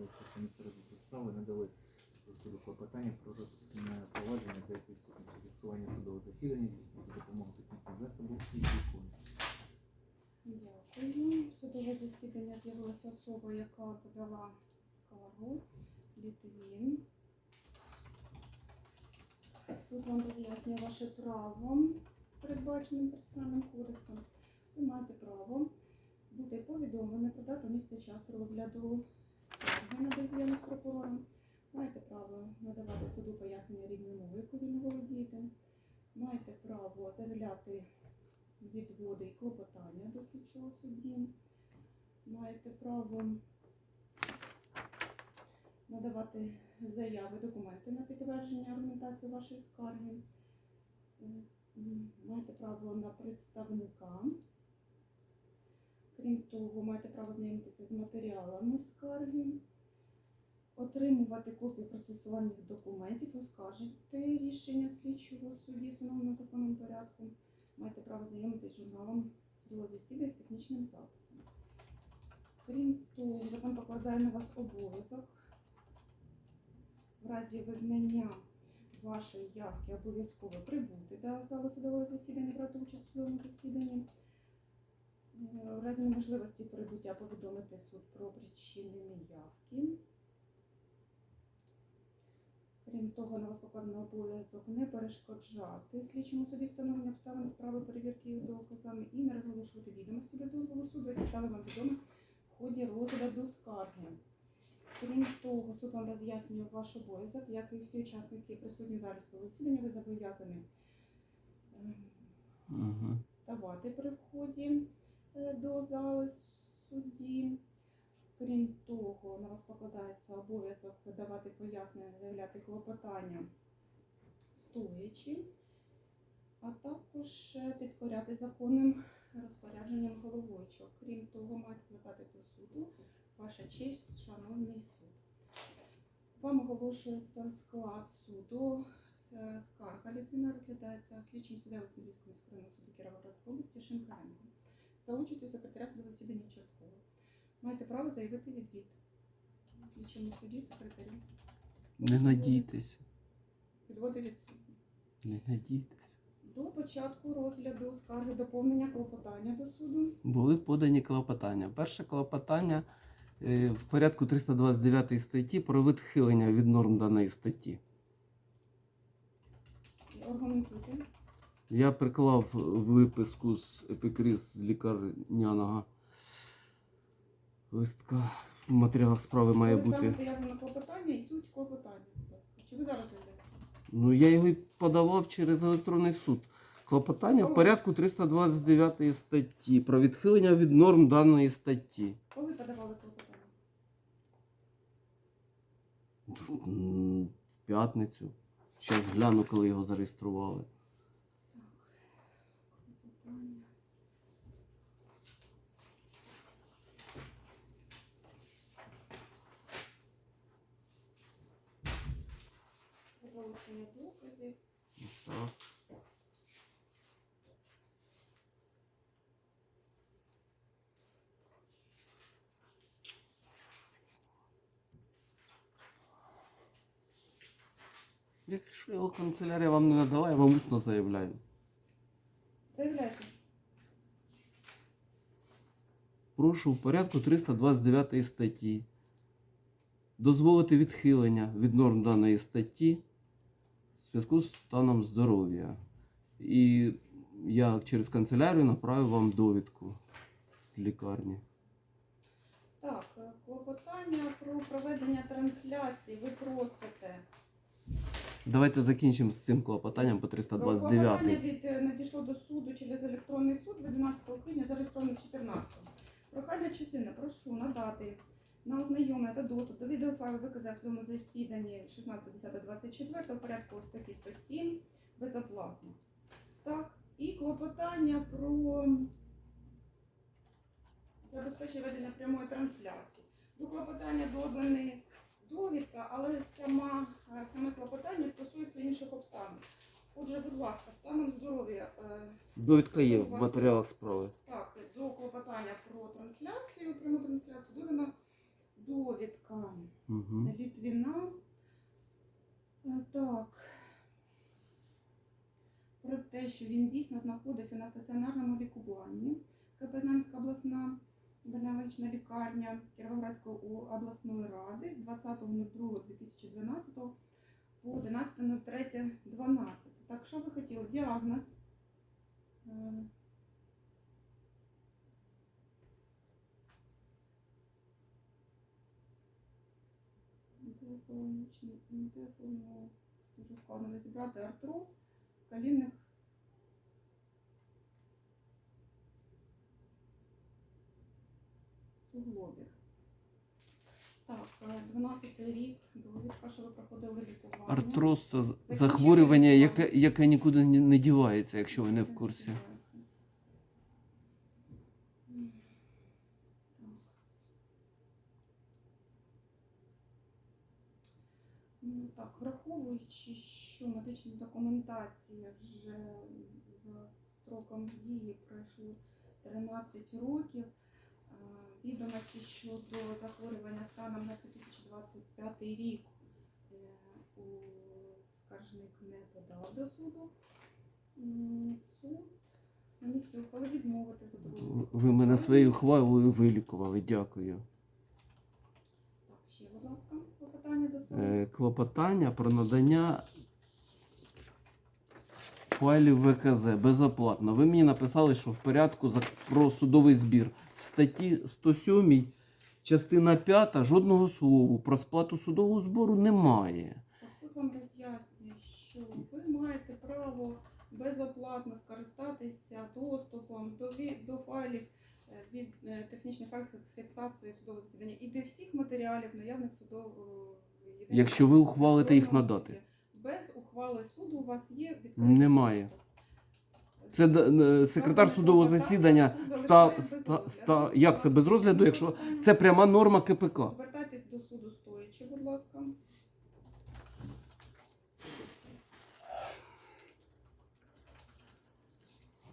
розпуск місця розвитку справи, надали до суду клопотання про розпуск провадження за відсутністю фіксування судового засідання, здійснити за допомогою технічних засобів і вікон. Дякую. Судове засідання з'явилася особа, яка подала скаргу Літвін. Суд вам роз'яснює ваше право, передбаченим процесуальним кодексом. Ви маєте право бути повідомлене про дату місце час розгляду скарги на бездіяльність прокурора. Маєте право надавати суду пояснення рідною мовою, яку вільно володієте. Маєте право заявляти відводи і клопотання до слідчого судді. Маєте право надавати заяви, документи на підтвердження аргументації вашої скарги. Маєте право на представника. Крім того, маєте право знайомитися з матеріалами скарги, отримувати копії процесуальних документів, оскаржити рішення слідчого судді, встановленого в законному порядку маєте право знайомитися з журналом судового засідання з технічним записом. Крім того, закон покладає на вас обов'язок в разі визнання вашої явки обов'язково прибути до залу судового засідання, брати участь у судовому засіданні. Е, В разі неможливості прибуття повідомити суд про причини неявки. Крім того, на вас покладено обов'язок не перешкоджати слідчому суді встановлення обставин справи перевірки їх доказами і не розголошувати відомості для дозволу суду, які стали вам відомі в ході розгляду скарги. Крім того, суд вам роз'яснює ваш обов'язок, як і всі учасники присутні в залі засідання, ви зобов'язані ем, ставати при вході е, до зали судді. Крім того, на вас покладається обов'язок видавати пояснення, заявляти клопотання стоячи, а також е, підкоряти законним розпорядженням головуючого. Крім того, маєте звертати до суду ваша честь, шановний суд. Вам оголошується склад суду. Скарга Літвіна розглядається слідчим суддя Олександрійського міськрайонного суду Кіровоградської області Шинкаренко. За участю секретаря судового засідання Чорткова. Маєте право заявити відвід слідчому суді секретарю. Не надійтеся, Відводи відсутні. не надійтеся. До початку розгляду скарги доповнення клопотання до суду. Були подані клопотання. Перше клопотання е, в порядку 329 статті про відхилення від норм даної статті. Аргументуйте. Я приклав виписку з епікріз з лікарняного листка. В матеріалах справи має саме бути. клопотання і суть клопотання. Чи ви зараз заявляєте? Ну я його й подавав через електронний суд. Клопотання в порядку 329 статті про відхилення від норм даної статті. Коли подавали клопотання? В п'ятницю. Зараз гляну, коли його зареєстрували. Клопотання. Вилучення доказів. Так. Якщо його канцелярія вам не надала, я вам усно заявляю. Заявляйте. Прошу в порядку 329 статті дозволити відхилення від норм даної статті в зв'язку з станом здоров'я. І я через канцелярію направив вам довідку з лікарні. Так, е, клопотання про проведення трансляції ви просите. Давайте закінчимо з цим клопотанням по Клопотання 329. від е, надійшло до суду через електронний суд від 12 квітня, зареєстровано 14. Прохання частини, прошу надати на ознайомлення та доступ до відеофайлу виказав в судовому засіданні 16.10.24 в порядку статті 107 безоплатно. Так, і клопотання про забезпечення ведення прямої трансляції. До клопотання додані довідка, але сама, саме клопотання стосується інших обставин. Отже, будь ласка, станом здоров'я. е, Довідка є в матеріалах справи. Так, до клопотання про трансляцію, пряму трансляцію додано довідка Угу. Літвіна. Е, Так. Про те, що він дійсно знаходився на стаціонарному лікуванні. КП Знам'янська обласна медична лікарня Кіровоградської обласної ради з 20.02.2012 по 11.03.12. Так, що ви хотіли? Діагноз. Е, Інтерферонічний. Дуже складно розібрати артроз колінних суглобів. Так, е, 12 рік, довідка, що ви проходили лікування. Артроз це захворювання, яке, яке нікуди не не дівається, якщо ви не в курсі. Так. Враховуючи, що медична документація вже за строком дії пройшло 13 років, відомості щодо захворювання станом на 2025 рік е, у скаржник не подав до суду. Суд на місці ухвали відмовити задоволення. Ви мене своєю хвалою вилікували, дякую. Так, ще, будь ласка, попитання до суду. Е, Клопотання про надання файлів ВКЗ безоплатно. Ви мені написали, що в порядку зак- про судовий збір. В статті 107, частина 5, жодного слова про сплату судового збору немає. Так, вам роз'яснює, що ви маєте право безоплатно скористатися доступом до, ві- до файлів е, від е, технічних фактів фіксації судового засідання і до всіх матеріалів наявних судового Якщо ви ухвалите їх надати. Без ухвали суду у вас є відкритий Немає. Це е, секретар судового засідання став ста, ста, як це без розгляду, якщо це пряма норма КПК. Звертайтесь до суду стоячи, будь ласка.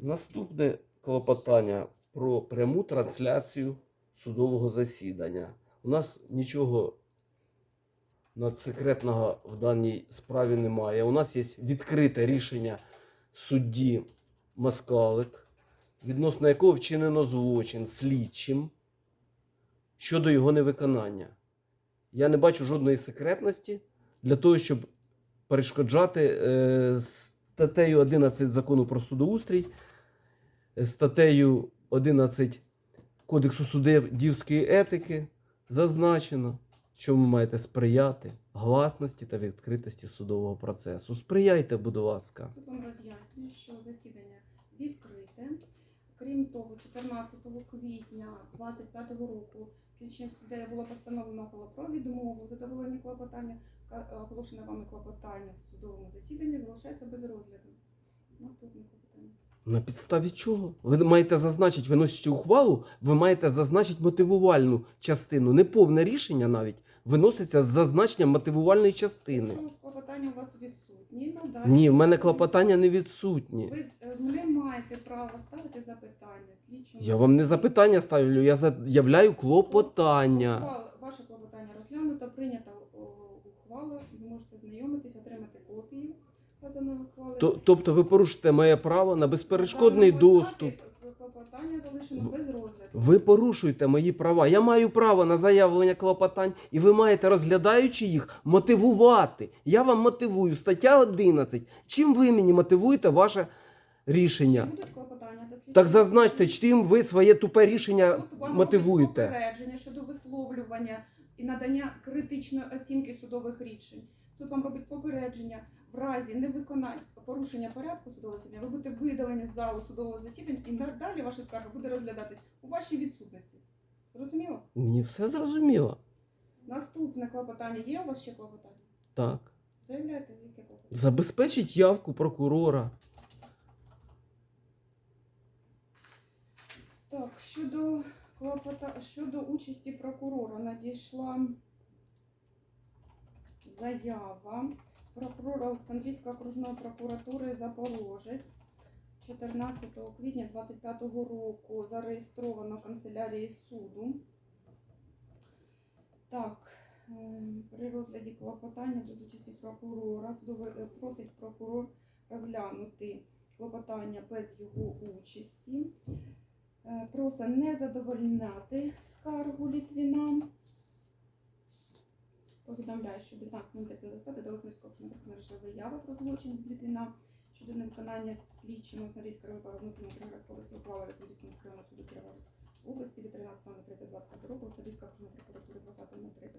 Наступне клопотання про пряму трансляцію судового засідання. У нас нічого надсекретного в даній справі немає. У нас є відкрите рішення судді Маскалик, відносно якого вчинено злочин слідчим щодо його невиконання. Я не бачу жодної секретності для того, щоб перешкоджати е, статтею 11 закону про судоустрій статтею 11 Кодексу суддівської етики зазначено, ви маєте сприяти гласності та відкритості судового процесу. Сприяйте, будь ласка. Суд вам роз'яснює, що засідання відкрите. Крім того, 14 квітня 2025 року слідчим суддею було постановлено про відмову задоволення клопотання, Ка- оголошене вами клопотання в судовому засіданні залишається без розгляду. Наступне клопотання. На підставі чого? Ви маєте зазначити, виносячи ухвалу, ви маєте зазначити мотивувальну частину. Не повне рішення навіть виноситься з зазначенням мотивувальної частини. Якщо клопотання у вас відсутні, надалі. Ні, в мене клопотання не відсутні. Ви е, не маєте права ставити запитання слідчому. Я вам не запитання ставлю, я заявляю клопотання. Ухвала- Ваше клопотання розглянуто, прийнята о, ухвала. Ви можете знайомитись, отримати копію вказаної ухвали. То- Тобто ви порушите моє право на безперешкодний доступ. етапі Клопотання залишено без розгляду. Ви порушуєте мої права. Я маю право на заявлення клопотань, і ви маєте, розглядаючи їх, мотивувати. Я вам мотивую. Стаття 11. Чим ви мені мотивуєте ваше рішення? Будуть клопотання до слідчого? Так зазначте, чим ви своє тупе рішення вам мотивуєте. попередження щодо висловлювання і надання критичної оцінки судових рішень. Суд вам робить попередження в разі невиконання порушення порядку судового засідання. Ви будете видалені з залу судового засідання і надалі ваша скарга буде розглядатись у вашій відсутності. Зрозуміло? Мені все зрозуміло. Наступне клопотання. Є у вас ще клопотання? Так. Заявляйте, яке клопотання. Забезпечить явку прокурора. Так, щодо клопота... щодо участі прокурора надійшла заява прокурора Олександрійської окружної прокуратури Запорожець 14 квітня 25 року зареєстровано в канцелярії суду. Так, е, при розгляді клопотання без участі прокурора е, просить прокурор розглянути клопотання без його участі. Е, Просить не задовольняти скаргу Літвіна. Повідомляє, що 19.35 до Лихневського належала заяву про злочин Літвіна щодо невиконання слідчим Ознарійської району внутрішнього області ухвали Республіканського районного суду Кіровоградської області від 13.03.2020 року Лихневська окружної прокуратури 20.03